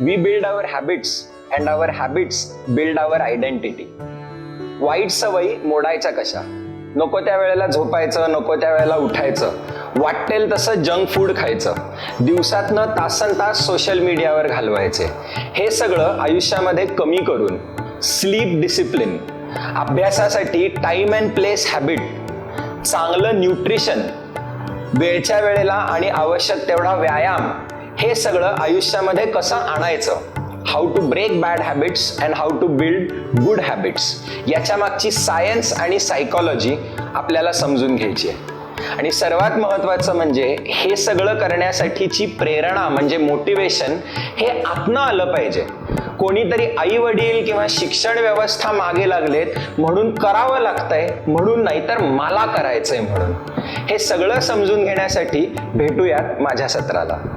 We build our habits and our habits build our identity वाईट सवयी मोडायच्या कशा? नको त्या वेळेला झोपायचं नको त्या वेळेला उठायचं. वाटेल तसं जंक फूड खायचं. दिवसातनं तासन तास सोशल मीडियावर घालवायचे. हे सगळं आयुष्यामध्ये कमी करून स्लीप डिसिप्लिन अभ्यासासाठी टाईम अँड प्लेस हॅबिट चांगलं न्यूट्रिशन वेळच्या वेळेला आणि आवश्यक तेवढा व्यायाम हे सगळं आयुष्यामध्ये कसं आणायचं? How to break bad habits and how to build good habits याच्या मागची सायन्स आणि सायकॉलॉजी आपल्याला समजून घ्यायची आहे. आणि सर्वात महत्वाचं म्हणजे हे सगळं करण्यासाठीची प्रेरणा म्हणजे मोटिवेशन हे आतनं आलं पाहिजे. कोणीतरी आई वडील किंवा शिक्षण व्यवस्था मागे लागलेत म्हणून करावं लागतंय म्हणून नाहीतर मला करायचंय म्हणून. हे सगळं समजून घेण्यासाठी भेटूयात माझ्या सत्राला.